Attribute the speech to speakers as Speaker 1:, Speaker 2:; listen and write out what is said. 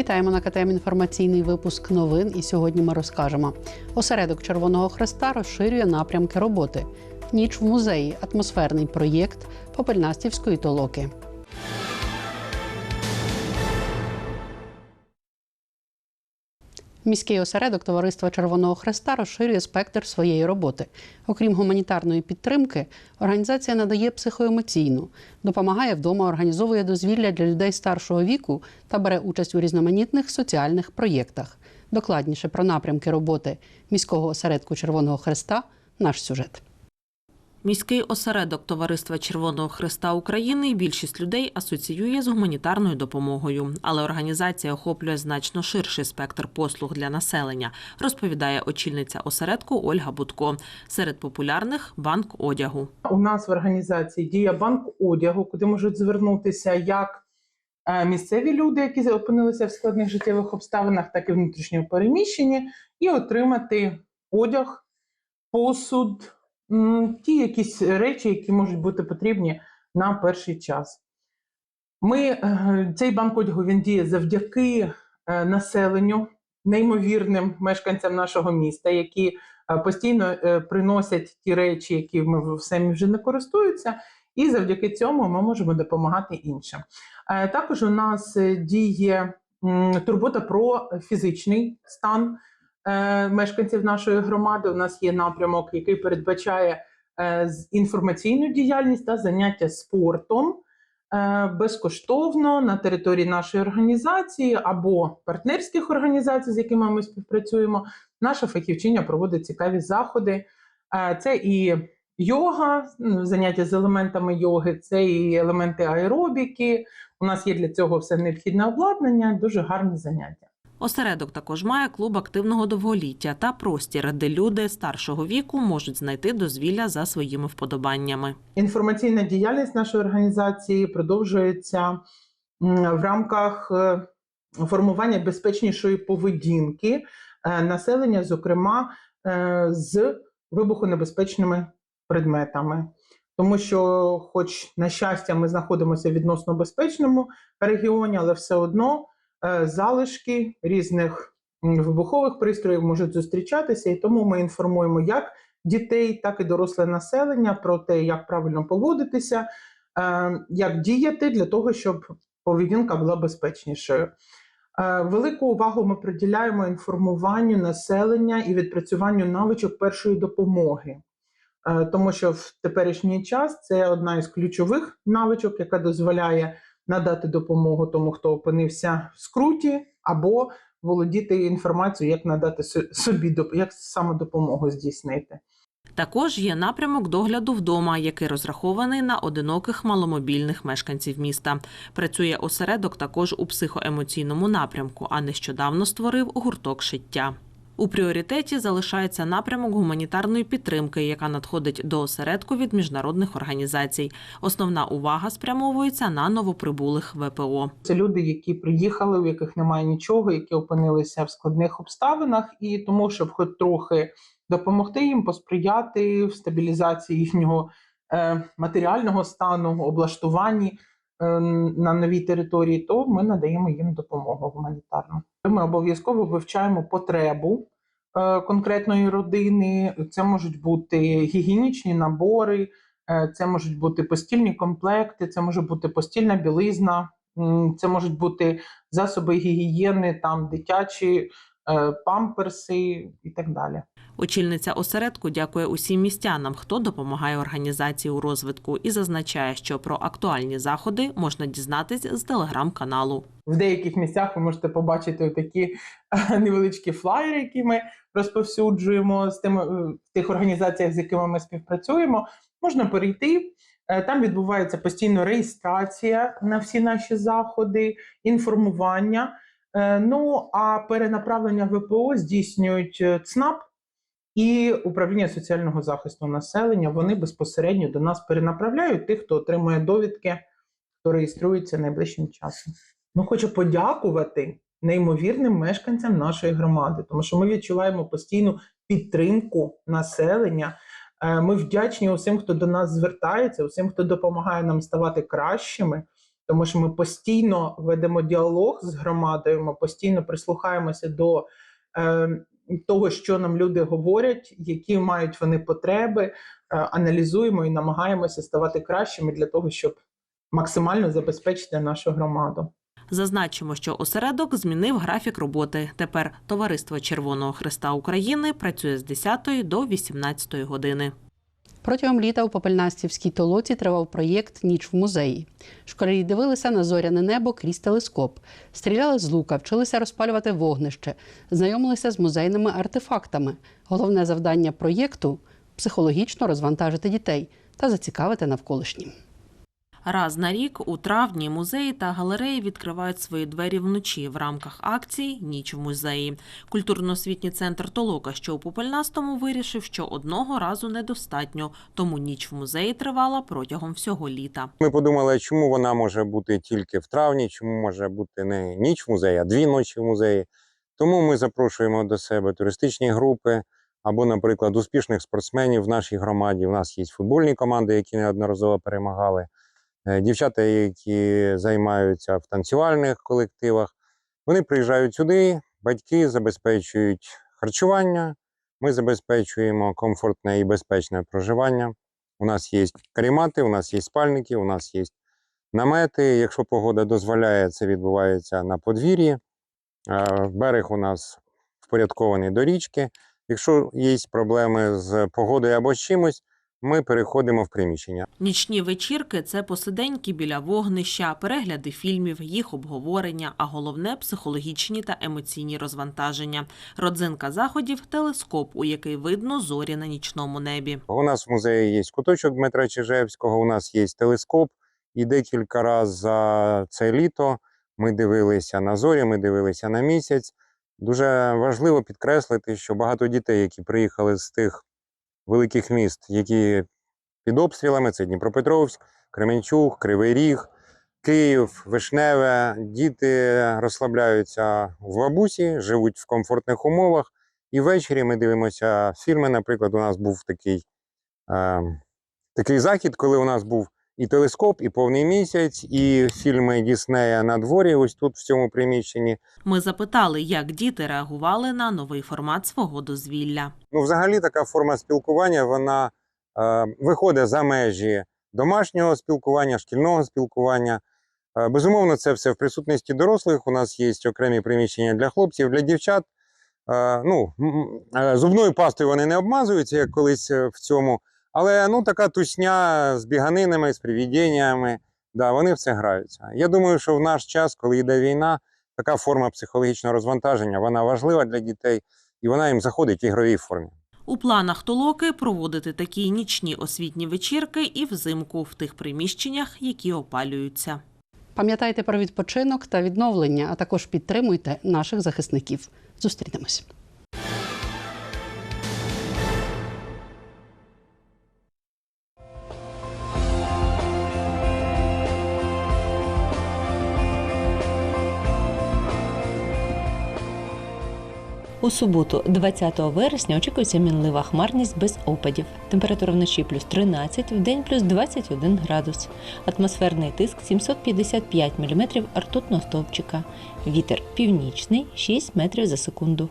Speaker 1: Вітаємо на КТМ інформаційний випуск новин. І сьогодні ми розкажемо. Осередок Червоного Хреста розширює напрямки роботи. Ніч в музеї, атмосферний проєкт Попельнастівської толоки. Міський осередок Товариства Червоного Хреста розширює спектр своєї роботи. Окрім гуманітарної підтримки, організація надає психоемоційну, допомагає вдома, організовує дозвілля для людей старшого віку та бере участь у різноманітних соціальних проєктах. Докладніше про напрямки роботи міського осередку Червоного Хреста наш сюжет.
Speaker 2: Міський осередок Товариства Червоного Христа України більшість людей асоціює з гуманітарною допомогою, але організація охоплює значно ширший спектр послуг для населення, розповідає очільниця осередку Ольга Будко. Серед популярних банк одягу.
Speaker 3: У нас в організації діє банк одягу, куди можуть звернутися як е, місцеві люди, які опинилися в складних життєвих обставинах, так і внутрішньо переміщені, і отримати одяг, посуд, ті якісь речі, які можуть бути потрібні на перший час. Ми, е, цей банк одягу він діє завдяки е, населенню, неймовірним мешканцям нашого міста, які е, постійно приносять ті речі, які ми самі вже не користуються, і завдяки цьому ми можемо допомагати іншим. Також у нас діє турбота про фізичний стан мешканців нашої громади. У нас є напрямок, який передбачає е, інформаційну діяльність та заняття спортом е, безкоштовно на території нашої організації або партнерських організацій, з якими ми співпрацюємо. Наша фахівчиня проводить цікаві заходи. Е, Це і йога, заняття з елементами йоги, це і елементи аеробіки. У нас є для цього все необхідне обладнання, дуже гарні заняття.
Speaker 2: Осередок також має клуб активного довголіття та простір, де люди старшого віку можуть знайти дозвілля за своїми вподобаннями.
Speaker 3: Інформаційна діяльність нашої організації продовжується в рамках е, формування безпечнішої поведінки е, населення, зокрема е, з вибухонебезпечними предметами. Тому що, хоч на щастя, ми знаходимося в відносно безпечному регіоні, але все одно залишки різних вибухових пристроїв можуть зустрічатися, і тому ми інформуємо як дітей, так і доросле населення про те, як правильно поводитися, е, як діяти для того, щоб поведінка була безпечнішою. Е, Велику увагу ми приділяємо інформуванню населення і відпрацюванню навичок першої допомоги, Е, тому що в теперішній час це одна із ключових навичок, яка дозволяє надати допомогу тому, хто опинився в скруті, або володіти інформацією, як надати собі як саме допомогу здійснити.
Speaker 2: Також є напрямок догляду вдома, який розрахований на одиноких маломобільних мешканців міста. Працює осередок також у психоемоційному напрямку, а нещодавно створив гурток шиття. У пріоритеті залишається напрямок гуманітарної підтримки, яка надходить до осередку від міжнародних організацій. Основна увага спрямовується на новоприбулих ВПО.
Speaker 3: Це люди, які приїхали, у яких немає нічого, які опинилися в складних обставинах, і тому, щоб хоч трохи допомогти їм, посприяти в стабілізації їхнього е, матеріального стану, облаштуванні на новій території, то ми надаємо їм допомогу гуманітарну. Ми обов'язково вивчаємо потребу е, конкретної родини. Це можуть бути гігієнічні набори, е, це можуть бути постільні комплекти, це може бути постільна білизна. Це можуть бути засоби гігієни, там дитячі е, памперси і так далі.
Speaker 2: Очільниця осередку дякує усім містянам, хто допомагає організації у розвитку, і зазначає, що про актуальні заходи можна дізнатись з телеграм-каналу.
Speaker 3: В деяких місцях ви можете побачити такі невеличкі флаєри, які ми розповсюджуємо з тими в тих організаціях, з якими ми співпрацюємо. Можна перейти. Е, Там відбувається постійно реєстрація на всі наші заходи, інформування. Е, Ну а перенаправлення ВПО здійснюють е, ЦНАП і управління соціального захисту населення. Вони безпосередньо до нас перенаправляють тих, хто отримує довідки, хто реєструється найближчим часом. Ну, хочу подякувати неймовірним мешканцям нашої громади, тому що ми відчуваємо постійну підтримку населення. Е, Ми вдячні усім, хто до нас звертається, усім, хто допомагає нам ставати кращими. Тому що ми постійно ведемо діалог з громадою, ми постійно прислухаємося до е, того, що нам люди говорять, які мають вони потреби, е, аналізуємо і намагаємося ставати кращими для того, щоб максимально забезпечити нашу громаду.
Speaker 2: Зазначимо, що осередок змінив графік роботи. Тепер Товариство Червоного Христа України працює з 10 до 18 години.
Speaker 1: Протягом літа у Попельнастівській толоці тривав проєкт Ніч в музеї. Школярі дивилися на зоряне небо крізь телескоп, стріляли з лука, вчилися розпалювати вогнище, знайомилися з музейними артефактами. Головне завдання проєкту психологічно розвантажити дітей та зацікавити навколишнім.
Speaker 2: Раз на рік у травні музеї та галереї відкривають свої двері вночі в рамках акції Ніч в музеї. Культурно-освітній центр Толока, що у Попельнастому, вирішив, що одного разу недостатньо, тому ніч в музеї тривала протягом всього літа.
Speaker 4: Ми подумали, чому вона може бути тільки в травні, чому може бути не ніч в музеї, а дві ночі в музеї. Тому ми запрошуємо до себе туристичні групи або, наприклад, успішних спортсменів в нашій громаді. У нас є футбольні команди, які неодноразово перемагали. Е, Дівчата, які займаються в танцювальних колективах, вони приїжджають сюди, батьки забезпечують харчування, ми забезпечуємо комфортне і безпечне проживання. У нас є карімати, у нас є спальники, у нас є намети. Якщо погода дозволяє, це відбувається на подвір'ї. Е, Берег у нас впорядкований до річки. Якщо є проблеми з погодою або з чимось, ми переходимо в приміщення.
Speaker 2: Нічні вечірки це посиденьки біля вогнища, перегляди фільмів, їх обговорення, а головне психологічні та емоційні розвантаження. Родзинка заходів телескоп, у який видно зорі на нічному небі.
Speaker 4: У нас в музеї є куточок Дмитра Чижевського, у нас є телескоп, і декілька разів за це літо ми дивилися на зорі, ми дивилися на місяць. Дуже важливо підкреслити, що багато дітей, які приїхали з тих великих міст, які під обстрілами, це Дніпропетровськ, Кременчуг, Кривий Ріг, Київ, Вишневе. Діти розслабляються в бабусі, живуть в комфортних умовах. І ввечері ми дивимося фільми. Наприклад, у нас був такий, е, такий захід, коли у нас був і телескоп, і повний місяць, і фільми Діснея на дворі, ось тут, в цьому приміщенні.
Speaker 2: Ми запитали, як діти реагували на новий формат свого дозвілля.
Speaker 4: Ну, взагалі, така форма спілкування вона е, виходить за межі домашнього спілкування, шкільного спілкування. Е, безумовно, це все в присутності дорослих. У нас є окремі приміщення для хлопців, для дівчат. Е, ну, е, зубною пастою вони не обмазуються, як колись е, в цьому. Але ну, така тусня з біганинами, з привідіннями, да, вони в це граються. Я думаю, що в наш час, коли йде війна, така форма психологічного розвантаження вона важлива для дітей і вона їм заходить в ігровій формі.
Speaker 2: У планах толоки проводити такі нічні освітні вечірки і взимку в тих приміщеннях, які опалюються.
Speaker 1: Пам'ятайте про відпочинок та відновлення, а також підтримуйте наших захисників. Зустрінемось.
Speaker 5: У суботу, 20 вересня, очікується мінлива хмарність без опадів. Температура вночі плюс 13, вдень плюс 21 градус. Атмосферний тиск 755 мм ртутного стовпчика. Вітер північний 6 метрів за секунду.